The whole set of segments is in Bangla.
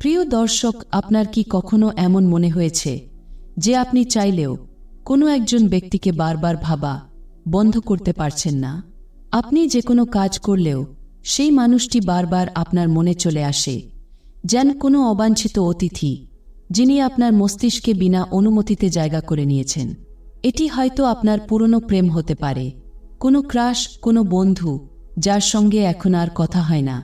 প্রিয় দর্শক, আপনার কি কখনো এমন মনে হয়েছে যে আপনি চাইলেও কোনো একজন ব্যক্তিকে বারবার ভাবা বন্ধ করতে পারছেন না? আপনি যে কোনো কাজ করলেও সেই মানুষটি বারবার আপনার মনে চলে আসে, যেন কোনো অবাঞ্ছিত অতিথি যিনি আপনার মস্তিষ্কে বিনা অনুমতিতে জায়গা করে নিয়েছেন। এটি হয়তো আপনার পুরনো প্রেম হতে পারে, কোনো ক্রাশ, কোনো বন্ধু যার সঙ্গে এখন আর কথা হয় না,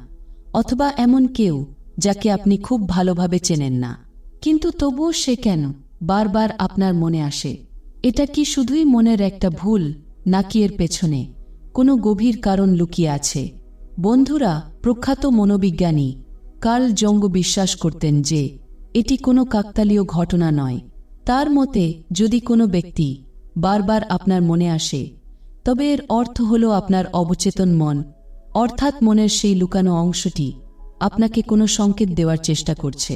অথবা এমন কেউ যাকে আপনি খুব ভালোভাবে চেনেন না। কিন্তু তবুও সে কেন? বারবার আপনার মনে আসে। এটা কি শুধুই মনের একটা ভুল, নাকি এর পেছনে কোনো গভীর কারণ লুকিয়ে আছে? বন্ধুরা, প্রখ্যাত মনোবিজ্ঞানী কার্ল জঙ্গ বিশ্বাস করতেন যে, এটি কোনো কাকতালীয় ঘটনা নয়। তার মতে, যদি কোনো ব্যক্তি বারবার আপনার মনে আসে, তবে এর অর্থ হল আপনার অবচেতন মন, অর্থাৎ মনের সেই লুকানো অংশটি আপনাকে কোনো সংকেত দেওয়ার চেষ্টা করছে।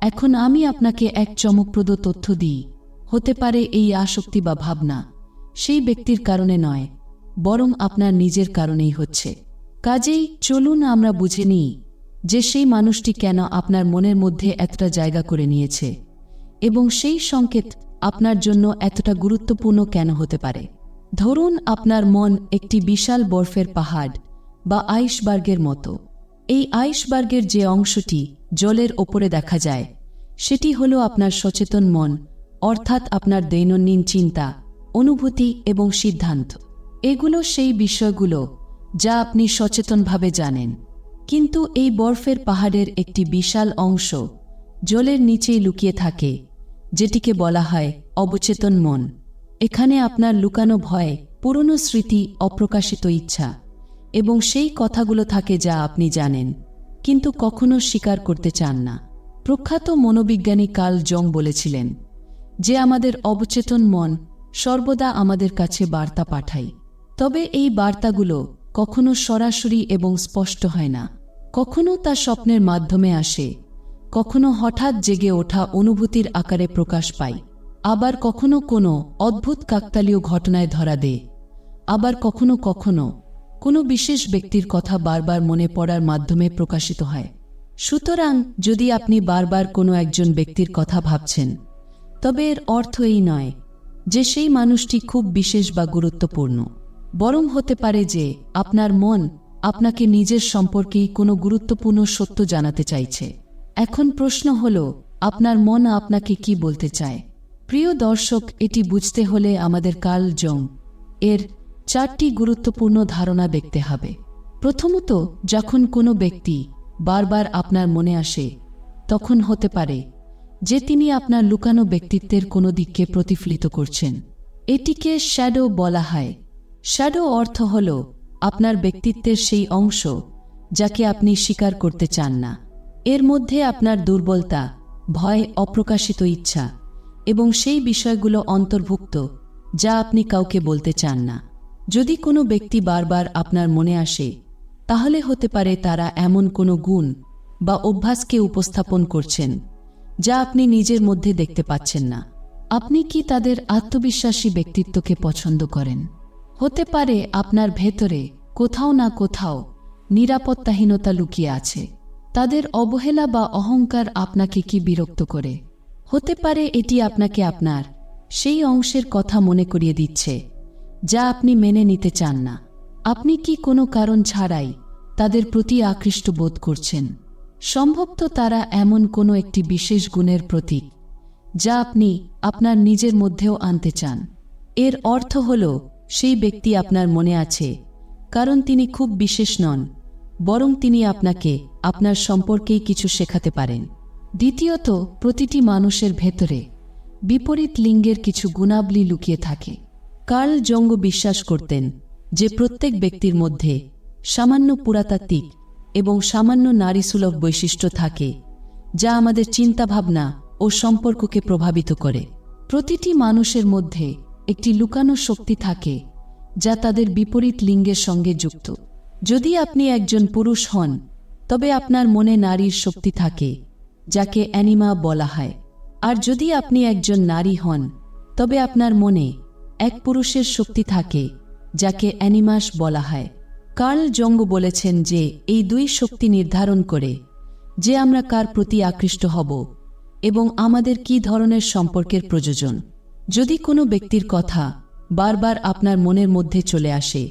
এখন আমি আপনাকে এক চমকপ্রদ তথ্য দিই। হতে পারে এই আসক্তি বা ভাবনা। সেই ব্যক্তির কারণে নয়, বরং আপনার নিজের কারণেই হচ্ছে। কাজেই চলুন আমরা বুঝে নিই যে সেই মানুষটি কেন আপনার মনের মধ্যে এতটা জায়গা করে নিয়েছে এবং সেই সংকেত আপনার জন্য এতটা গুরুত্বপূর্ণ কেন হতে পারে। ধরুন আপনার মন একটি বিশাল বরফের পাহাড় বা আইসবার্গের মতো। এই আইসবার্গের যে অংশটি জলের ওপরে দেখা যায়, সেটি হল আপনার সচেতন মন, অর্থাৎ আপনার দৈনন্দিন চিন্তা, অনুভূতি এবং সিদ্ধান্ত। এগুলো সেই বিষয়গুলো যা আপনি সচেতনভাবে জানেন। কিন্তু এই বরফের পাহাড়ের একটি বিশাল অংশ জলের নিচেই লুকিয়ে থাকে, যেটিকে বলা হয় অবচেতন মন। এখানে আপনার লুকানো ভয়, পুরনো স্মৃতি, অপ্রকাশিত ইচ্ছা এবং সেই কথাগুলো থাকে যা আপনি জানেন, কিন্তু কখনো স্বীকার করতে চান না। প্রখ্যাত মনোবিজ্ঞানী কার্ল জং বলেছিলেন, যে আমাদের অবচেতন মন সর্বদা আমাদের কাছে বার্তা পাঠায়। তবে এই বার্তাগুলো কখনো সরাসরি এবং স্পষ্ট হয় না। কখনো তা স্বপ্নের মাধ্যমে আসে, কখনো হঠাৎ জেগে ওঠা অনুভূতির আকারে প্রকাশ পায়। আবার কখনো কোনো অদ্ভুত কাকতালীয় ঘটনায় ধরা দেয়। আবার কখনো কখনো কোনো বিশেষ ব্যক্তির কথা বারবার মনে পড়ার মাধ্যমে প্রকাশিত হয়। সুতরাং, যদি আপনি বারবার কোনো একজন ব্যক্তির কথা ভাবছেন, তবে এর অর্থ এই নয় যে সেই মানুষটি খুব বিশেষ বা গুরুত্বপূর্ণ। বরং হতে পারে যে আপনার মন আপনাকে নিজের সম্পর্কেই কোনো গুরুত্বপূর্ণ সত্য জানাতে চাইছে। এখন প্রশ্ন হল, আপনার মন আপনাকে কি বলতে চায়? প্রিয় দর্শক, এটি বুঝতে হলে আমাদের কাল জং এর চারটি গুরুত্বপূর্ণ ধারণা দেখতে হবে। প্রথমত, যখন কোনো ব্যক্তি বারবার আপনার মনে আসে, তখন হতে পারে যে তিনি আপনার লুকানো ব্যক্তিত্বের কোনো দিককে প্রতিফলিত করছেন। এটিকে শ্যাডো বলা হয়। শ্যাডো অর্থ হল আপনার ব্যক্তিত্বের সেই অংশ যাকে আপনি স্বীকার করতে চান না। এর মধ্যে আপনার দুর্বলতা, ভয়, অপ্রকাশিত ইচ্ছা এবং সেই বিষয়গুলো অন্তর্ভুক্ত যা আপনি কাউকে বলতে চান না। যদি কোনো ব্যক্তি বারবার আপনার মনে আসে, তাহলে হতে পারে তারা এমন কোনো গুণ বা অভ্যাসকে উপস্থাপন করছেন, যা আপনি নিজের মধ্যে দেখতে পাচ্ছেন না। আপনি কি তাদের আত্মবিশ্বাসী ব্যক্তিত্বকে পছন্দ করেন? হতে পারে আপনার ভেতরে কোথাও না কোথাও নিরাপত্তাহীনতা লুকিয়ে আছে। তাদের অবহেলা বা অহংকার আপনাকে কি বিরক্ত করে? হতে পারে এটি আপনাকে আপনার সেই অংশের কথা মনে করিয়ে দিচ্ছে। যা আপনি মেনে নিতে চান না। আপনি কি কোনো কারণ ছাড়াই তাদের প্রতি আকৃষ্ট বোধ করছেন? সম্ভবত তারা এমন কোনো একটি বিশেষ গুণের প্রতীক, যা আপনি আপনার নিজের মধ্যেও আনতে চান। এর অর্থ হল, সেই ব্যক্তি আপনার মনে আছে, কারণ তিনি খুব বিশেষ নন, বরং তিনি আপনাকে, আপনার সম্পর্কেই কিছু শেখাতে পারেন। দ্বিতীয়ত, প্রতিটি মানুষের ভেতরে বিপরীত লিঙ্গের কিছু গুণাবলী লুকিয়ে থাকে। কার্ল জঙ্গ বিশ্বাস করতেন যে প্রত্যেক ব্যক্তির মধ্যে সামান্য পুরাতাত্ত্বিক এবং সামান্য নারীসুলভ বৈশিষ্ট্য থাকে, যা আমাদের চিন্তাভাবনা ও সম্পর্ককে প্রভাবিত করে। প্রতিটি মানুষের মধ্যে একটি লুকানো শক্তি থাকে, যা তাদের বিপরীত লিঙ্গের সঙ্গে যুক্ত। যদি আপনি একজন পুরুষ হন, তবে আপনার মনে নারীর শক্তি থাকে, যাকে অ্যানিমা বলা হয়। আর যদি আপনি একজন নারী হন, তবে আপনার মনে এক পুরুষের শক্তি থাকে, যাকে অ্যানিমাস বলা হয়। কার্ল জঙ্গ বলেছেন যে, এই দুই শক্তি নির্ধারণ করে যে আমরা কার প্রতি আকৃষ্ট হব এবং আমাদের কি ধরনের সম্পর্কের প্রয়োজন। যদি কোনো ব্যক্তির কথা বারবার আপনার মনের মধ্যে চলে আসে,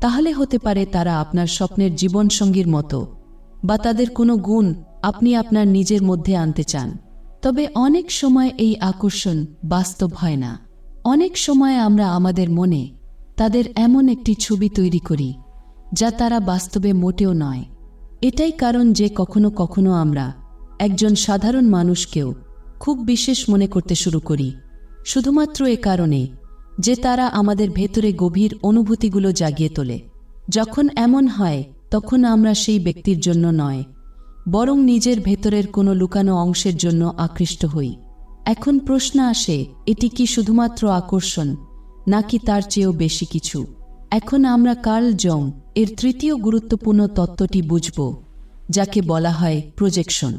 তাহলে হতে পারে তারা আপনার স্বপ্নের জীবনসঙ্গীর মতো বা তাদের কোনো গুণ আপনি আপনার নিজের মধ্যে আনতে চান। তবে অনেক সময় এই আকর্ষণ বাস্তব হয় না। অনেক সময় আমরা আমাদের মনে তাদের এমন একটি ছবি তৈরি করি, যা তারা বাস্তবে মোটেও নয়। এটাই কারণ যে কখনো কখনো আমরা একজন সাধারণ মানুষকেও খুব বিশেষ মনে করতে শুরু করি। শুধুমাত্র এ কারণে যে তারা আমাদের ভেতরে গভীর অনুভূতিগুলো জাগিয়ে তোলে। যখন এমন হয়, তখন আমরা সেই ব্যক্তির জন্য নয়, বরং নিজের ভেতরের কোনো লুকানো অংশের জন্য আকৃষ্ট হই। এখন প্রশ্ন আসে, এটি কি শুধুমাত্র আকর্ষণ, নাকি তার চেয়েও বেশি কিছু? এখন আমরা কার্ল জং, এর তৃতীয় গুরুত্বপূর্ণ তত্ত্বটি বুঝব, যাকে বলা হয় প্রজেকশন।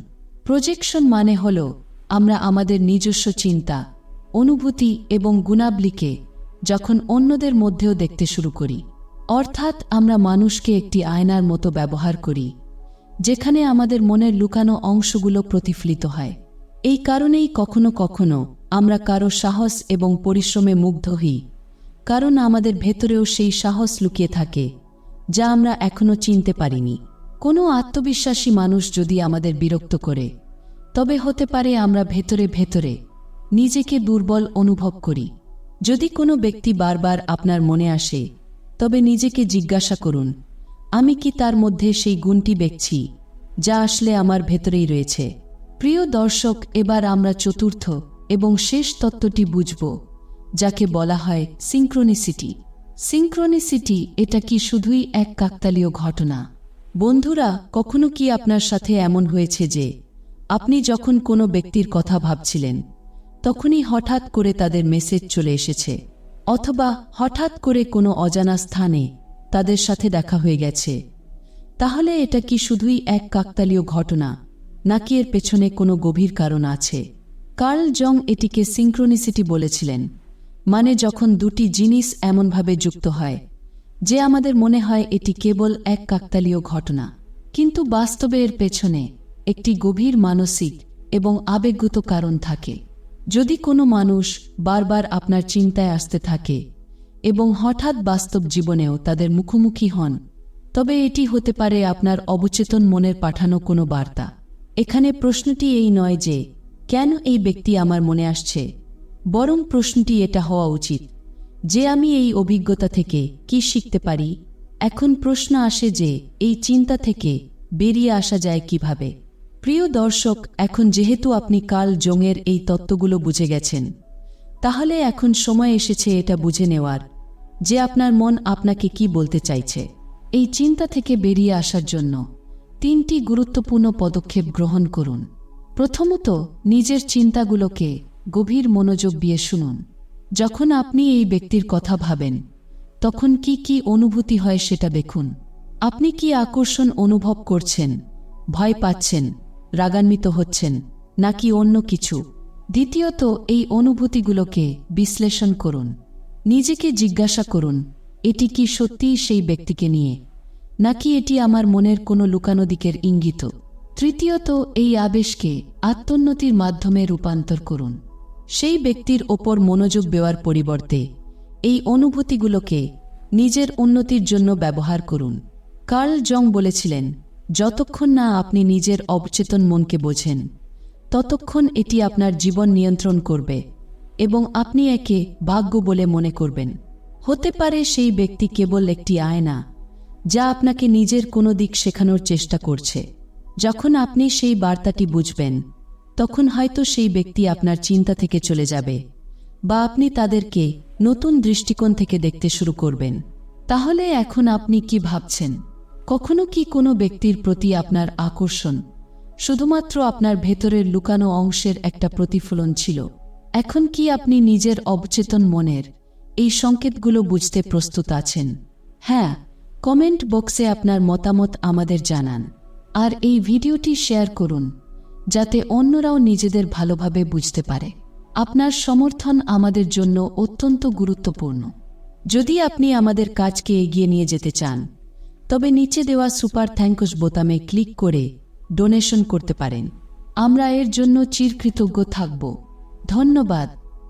প্রজেকশন মানে হল, আমরা আমাদের নিজস্ব চিন্তা, অনুভূতি এবং গুণাবলীকে যখন অন্যদের মধ্যেও দেখতে শুরু করি। অর্থাৎ আমরা মানুষকে একটি আয়নার মতো ব্যবহার করি, যেখানে আমাদের মনের লুকানো অংশগুলো প্রতিফলিত হয়। এই কারণেই কখনো কখনো আমরা কারও সাহস এবং পরিশ্রমে মুগ্ধ হই, কারণ আমাদের ভেতরেও সেই সাহস লুকিয়ে থাকে, যা আমরা এখনও চিনতে পারিনি। কোনো আত্মবিশ্বাসী মানুষ যদি আমাদের বিরক্ত করে, তবে হতে পারে আমরা ভেতরে ভেতরে নিজেকে দুর্বল অনুভব করি। যদি কোনো ব্যক্তি বারবার আপনার মনে আসে, তবে নিজেকে জিজ্ঞাসা করুন, আমি কি তার মধ্যে সেই গুণটি দেখছি, যা আসলে আমার ভেতরেই রয়েছে? প্রিয় দর্শক, এবার আমরা চতুর্থ এবং শেষ তত্ত্বটি বুঝব, যাকে বলা হয় সিঙ্ক্রোনিসিটি সিঙ্ক্রোনিসিটি এটা কি শুধুই এক কাকতালীয় ঘটনা? বন্ধুরা, কখনো কি আপনার সাথে এমন হয়েছে যে আপনি যখন কোনো ব্যক্তির কথা ভাবছিলেন, তখনই হঠাৎ করে তাদের মেসেজ চলে এসেছে, অথবা হঠাৎ করে কোনো অজানা স্থানে তাদের সাথে দেখা হয়ে গেছে? তাহলে এটা কি শুধুই এক কাকতালীয় ঘটনা? নাকি এর পেছনে কোনো গভীর কারণ আছে। কার্ল জং এটিকে সিঙ্ক্রোনিসিটি বলেছিলেন মানে যখন দুটি জিনিস এমনভাবে যুক্ত হয়, যে আমাদের মনে হয় এটি কেবল এক কাকতালীয় ঘটনা। কিন্তু বাস্তবে এর পেছনে একটি গভীর মানসিক এবং আবেগগত কারণ থাকে। যদি কোনো মানুষ বারবার আপনার চিন্তায় আসতে থাকে এবং হঠাৎ বাস্তব জীবনেও তাদের মুখোমুখি হন, তবে এটি হতে পারে আপনার অবচেতন মনের পাঠানো কোনো বার্তা। এখানে প্রশ্নটি এই নয় যে, কেন এই ব্যক্তি আমার মনে আসছে, বরং প্রশ্নটি এটা হওয়া উচিত, যে আমি এই অভিজ্ঞতা থেকে কি শিখতে পারি? এখন প্রশ্ন আসে যে, এই চিন্তা থেকে বেরিয়ে আসা যায় কীভাবে? প্রিয় দর্শক, এখন যেহেতু আপনি কাল জংয়ের এই তত্ত্বগুলো বুঝে গেছেন, তাহলে এখন সময় এসেছে এটা বুঝে নেওয়ার, যে আপনার মন আপনাকে কি বলতে চাইছে, এই চিন্তা থেকে বেরিয়ে আসার জন্য। তিনটি গুরুত্বপূর্ণ পদক্ষেপ গ্রহণ করুন। প্রথমত, নিজের চিন্তাগুলোকে গভীর মনোযোগ দিয়ে শুনুন। যখন আপনি এই ব্যক্তির কথা ভাবেন, তখন কি কি অনুভূতি হয় সেটা দেখুন। আপনি কি আকর্ষণ অনুভব করছেন, ভয় পাচ্ছেন, রাগান্বিত হচ্ছেন, নাকি অন্য কিছু? দ্বিতীয়ত, এই অনুভূতিগুলোকে বিশ্লেষণ করুন। নিজেকে জিজ্ঞাসা করুন, এটি কি সত্যিই সেই ব্যক্তিকে নিয়ে নাকি এটি আমার মনের কোনো লুকানো দিকের ইঙ্গিত? তৃতীয়ত, এই আবেশকে আত্মোন্নতির মাধ্যমে রূপান্তর করুন। সেই ব্যক্তির ওপর মনোযোগ দেওয়ার পরিবর্তে এই অনুভূতিগুলোকে নিজের উন্নতির জন্য ব্যবহার করুন। কার্ল জং বলেছিলেন, যতক্ষণ না আপনি নিজের অবচেতন মনকে বোঝেন, ততক্ষণ এটি আপনার জীবন নিয়ন্ত্রণ করবে এবং আপনি একে ভাগ্য বলে মনে করবেন। হতে পারে সেই ব্যক্তি কেবল একটি আয়না যা আপনাকে নিজের কোনো দিক শেখানোর চেষ্টা করছে। যখন আপনি সেই বার্তাটি বুঝবেন, তখন হয়তো সেই ব্যক্তি আপনার চিন্তা থেকে চলে যাবে বা আপনি তাদেরকে নতুন দৃষ্টিকোণ থেকে দেখতে শুরু করবেন। তাহলে এখন আপনি কি ভাবছেন? কখনো কি কোনো ব্যক্তির প্রতি আপনার আকর্ষণ শুধুমাত্র আপনার ভেতরের লুকানো অংশের একটা প্রতিফলন ছিল? এখন কি আপনি নিজের অবচেতন মনের এই সংকেতগুলো বুঝতে প্রস্তুত আছেন? হ্যাঁ কমেন্ট বক্সে আপনার মতামত আমাদের জানান। আর এই ভিডিওটি শেয়ার করুন, যাতে অন্যরাও নিজেদের ভালোভাবে বুঝতে পারে। আপনার সমর্থন আমাদের জন্য অত্যন্ত গুরুত্বপূর্ণ। যদি আপনি আমাদের কাজকে এগিয়ে নিয়ে যেতে চান, তবে নিচে দেওয়া সুপার থ্যাঙ্কস বোতামে ক্লিক করে ডোনেশন করতে পারেন। আমরা এর জন্য চিরকৃতজ্ঞ থাকব। ধন্যবাদ।